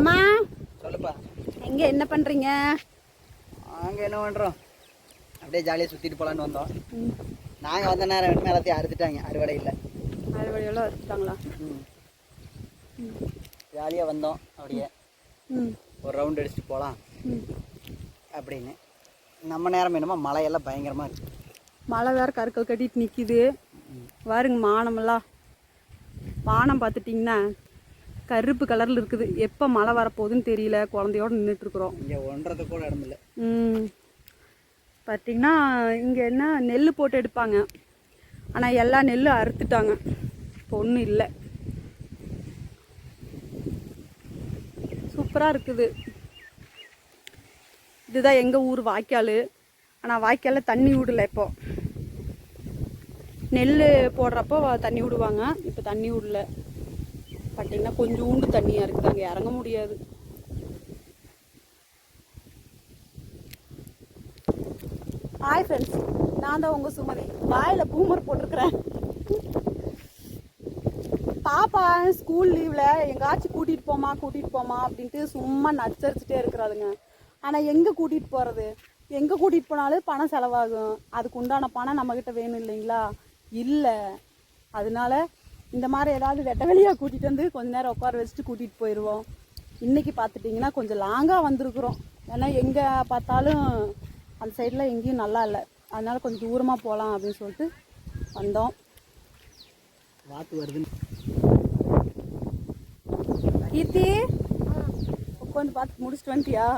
மாமா சொல்லுப்பா. எங்க என்ன பண்றீங்க? நாங்கள் என்ன பண்ணுறோம் அப்படியே ஜாலியாக சுற்றிட்டு போகலான்னு வந்தோம். நாங்கள் வந்த நேரம் வேணுமே எல்லாத்தையும் அறுத்துட்டாங்க. அறுவடை இல்லை. அறுவடையெல்லாம் வச்சுட்டாங்களா ஜாலியாக வந்தோம் அப்படியே. ஒரு ரவுண்ட் அடிச்சுட்டு போகலாம் அப்படின்னு. நம்ம நேரம் என்னமோ மழையெல்லாம் பயங்கரமாக இருக்குது மழை வேற கருக்க கட்டிட்டு நிக்குது. பாருங்க மானமெல்லாம். வானம் பார்த்துட்டிங்கன்னா கருப்பு கலரில் இருக்குது. எப்போ மழை வரப்போகுதுன்னு தெரியல. குழந்தையோட நின்றுட்டு இருக்கிறோம் இங்கே ஒன்றதை கூட இடம் இல்லை. ம். பார்த்தீங்கன்னா இங்கே என்ன நெல் போட்டு எடுப்பாங்க. ஆனால் எல்லா நெல்லும் அறுத்துட்டாங்க. இப்போ ஒன்றும் இல்லை. சூப்பராக இருக்குது. இதுதான் எங்கள் ஊர் வாய்க்கால். ஆனால் வாய்க்காலில் தண்ணி விடல இப்போ. நெல் போடுறப்போ தண்ணி விடுவாங்க. இப்போ தண்ணி விடல. பார்த்தீங்கன்னா கொஞ்சோண்டு தண்ணியாக இருக்குது. அங்கே இறங்க முடியாது. ஹாய் ஃப்ரெண்ட்ஸ் நான் தான் உங்கள் சுமதி. வாயில் பூமர் போட்டிருக்கிறேன். பாப்பா ஸ்கூல் லீவில் எங்காச்சும் கூட்டிகிட்டு போமா கூட்டிகிட்டு போமா அப்படின்ட்டு சும்மா நச்சரிச்சுட்டே இருக்கிறாளுங்க. ஆனால் எங்கே கூட்டிகிட்டு போகிறது எங்கே கூட்டிகிட்டு போனாலும் பணம் செலவாகும். அதுக்கு உண்டான பணம் நம்மக்கிட்ட வேணும் இல்லைங்களா? இல்லை. அதனால இந்த மாதிரி ஏதாவது வெட்ட வெளியாக கூட்டிகிட்டு வந்து கொஞ்ச நேரம் உட்கார வச்சுட்டு கூட்டிகிட்டு போயிடுவோம் இன்றைக்கி பார்த்துட்டிங்கன்னா கொஞ்சம் லாங்காக வந்திருக்குறோம். ஏன்னா எங்கே பார்த்தாலும் அந்த சைடில் எங்கேயும் நல்லா இல்லை. அதனால கொஞ்சம் தூரமாக போகலாம் அப்படின்னு சொல்லிட்டு வந்தோம். வாத்து வருதுன்னு. கீர்த்தி உட்காந்து பார்த்து முடிச்சுட்டு வந்துட்டியா?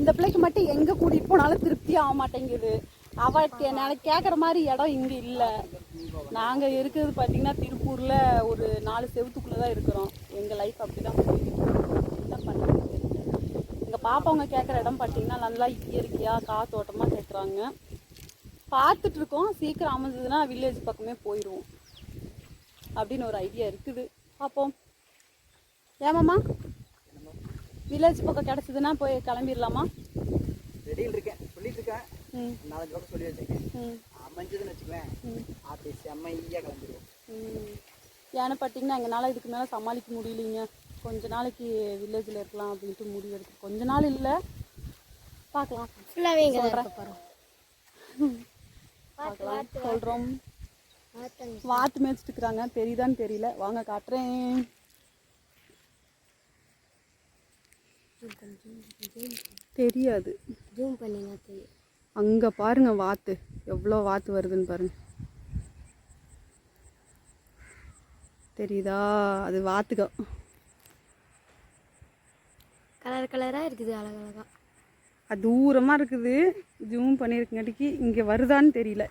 இந்த பிள்ளைக்கு மட்டும் எங்கே கூட்டிகிட்டு போனாலும் திருப்தி ஆக மாட்டேங்குது. அவளுக்கு என்னால் கேட்குற மாதிரி இடம் இங்கே இல்லை. நாங்கள் இருக்கிறது பார்த்தீங்கன்னா திருப்பூரில் ஒரு நாலு செவத்துக்குள்ளே தான் இருக்கிறோம். எங்கள் லைஃப் அப்படி தான் என்ன பண்ணுறது எங்கள் பாப்பாவங்க கேட்குற இடம் பார்த்தீங்கன்னா நல்லா இயற்கையாக காத்தோட்டமாக கேட்குறாங்க பார்த்துட்ருக்கோம் சீக்கிரம் அமைஞ்சதுன்னா வில்லேஜ் பக்கமே போயிடுவோம் அப்படின்னு ஒரு ஐடியா இருக்குது. பார்ப்போம் ஏமாம்மா வில்லேஜ் பக்கம் கிடச்சிதுன்னா போய் கிளம்பிடலாமா ரெடியில் இருக்கேன். நாலஞ்சு பக்கம் சொல்லி வச்சிருக்கேன். ம். அமைஞ்சதுன்னு வச்சுக்குவேன் ம். அப்படி செம்மையாக கிளம்பிடுவோம் ம். ஏன்னு பார்த்தீங்கன்னா எங்களால் இதுக்கு மேலே சமாளிக்க முடியலைங்க. கொஞ்ச நாளைக்கு வில்லேஜில் இருக்கலாம் அப்படின்ட்டு முடிவு எடுத்து கொஞ்ச நாள் இல்லை. பார்க்கலாம் சொல்றேன். இருக்க போறோம். பார்க்கலாம் சொல்கிறோம் வாத்து மேய்ச்சிட்டு இருக்கிறாங்க தெரியுதான்னு தெரியல. வாங்க காட்டுறேன். தெரியாது. ஜூம் பண்ணிங்க தெரியும். அங்கே பாருங்க வாத்து. எவ்வளோ வாத்து வருதுன்னு பாருங்க. தெரியுதா? அது வாத்துக கலர் கலரா இருக்குது அழகழகா. அது தூரமாக இருக்குது. ஜூம் பண்ணியிருக்கங்காட்டிக்கு இங்கே வருதான்னு தெரியல.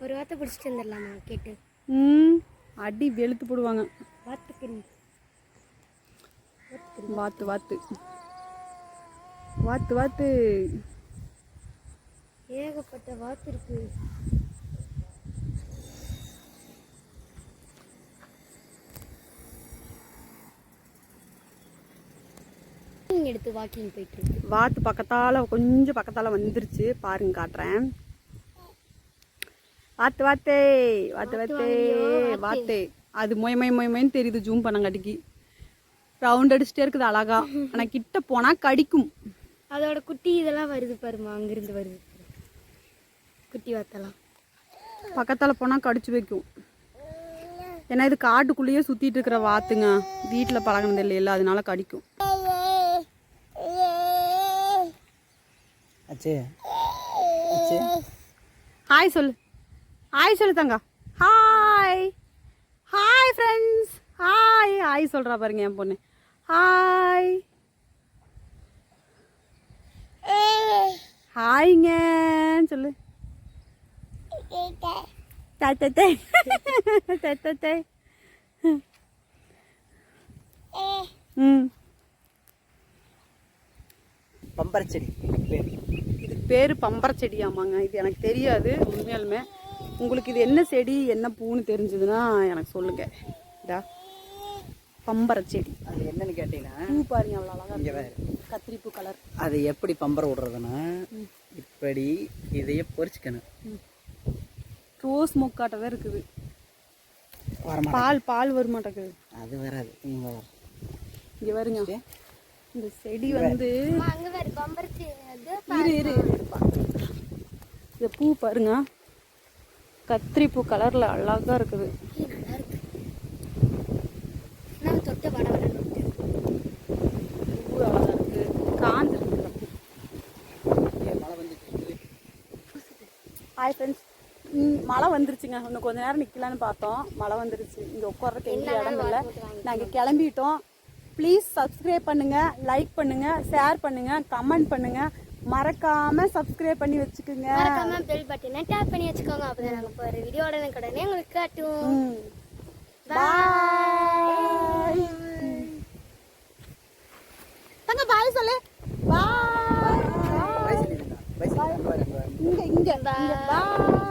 ஒரு வார்த்தை பிடிச்சிட்டு வந்துடலாமா கேட்டு. ம். அடி வெளுத்து போடுவாங்க. வாத்துக்கு வாத்து வாத்து. வாத்து வாத்து. ஏகப்பட்ட வாத்து இருக்கு. எடுத்து வாக்கிங் போயிட்டு இருக்கு. வாத்து பக்கத்தால் கொஞ்சம் பக்கத்தால் வந்துருச்சு. பாருங்க காட்டுறேன். வாத்து வாத்தே வாத்து வாத்தே வாத்து அது மொய் மொய் மொய் மொய்ன்னு தெரியுது ஜூம் பண்ணங்காட்டிக்கு. ரவுண்ட் அடிச்சுட்டே இருக்குது அழகா. ஆனால் கிட்ட போனால் கடிக்கும். அதோட குட்டி இதெல்லாம் வருது பாருமா அங்கிருந்து வருது. குட்டி வாத்தெல்லாம் பக்கத்தால் போனால் கடிச்சு வைக்கும். ஏன்னா இது காட்டுக்குள்ளேயே சுற்றிட்டு இருக்கிற வாத்துங்க. வீட்டில் பழகினது இல்லையில அதனால கடிக்கும். ஹாய் சொல்லு. ஹாய் சொல்லு தங்க. Hi hi friends hi hi சொல்கிறா பாருங்க என் பொண்ணு. ஹாய் ஹாய்ங்க சொல்லு. தே தே தே தே தே ம் பம்பர செடி பேர் இதுக்கு பேர் பம்பர செடியாமாங்க இது எனக்கு தெரியாது உண்மையாலுமே. உங்களுக்கு இது என்ன செடி என்ன பூன்னு தெரிஞ்சதுன்னா எனக்கு சொல்லுங்க. இதா. பம்பர செடி அது என்னன்னு கேட்டீங்கன்னா பூ பாருங்க அவ்வளோ அழகா இங்கே இருக்கு. வேறு கத்திரிப்பூ கலர் அது எப்படி பம்பர விடுறதுன்னா இப்படி இதையே பொரிச்சுக்கணும் ரோஸ் மொக்காட்ட தான் இருக்குது. வரமா பால் பால் வர மாட்டேங்குது அது வராது. இங்க வரும் இங்க வருங்க இந்த செடி வந்து இரு இரு. இந்த பூ பாருங்க. கத்திரி பூ கலர்ல அழகா இருக்குது. ஹாய் ஃப்ரெண்ட்ஸ் மழை வந்துருச்சுங்க. இன்னும் கொஞ்ச நேரம் நிக்கலாம்னு பார்த்தோம். மழை வந்துருச்சு. இங்க உட்கார்றதுக்கு எங்க இடம் இல்லை. நாங்க கிளம்பிட்டோம். ப்ளீஸ் சப்ஸ்கிரைப் பண்ணுங்க லைக் பண்ணுங்க ஷேர் பண்ணுங்க கமெண்ட் பண்ணுங்க. மறக்காம சப்ஸ்கிரைப் பண்ணி வச்சுக்கோங்க. மறக்காம பெல் பட்டனை டேப் பண்ணி வச்சுக்கோங்க. அப்பதான் நாங்க போற வீடியோ உடனே உங்களுக்கு காட்டும். பாய் தங்க பாய் சொல்லு. பாய் இங்க இங்க பாய்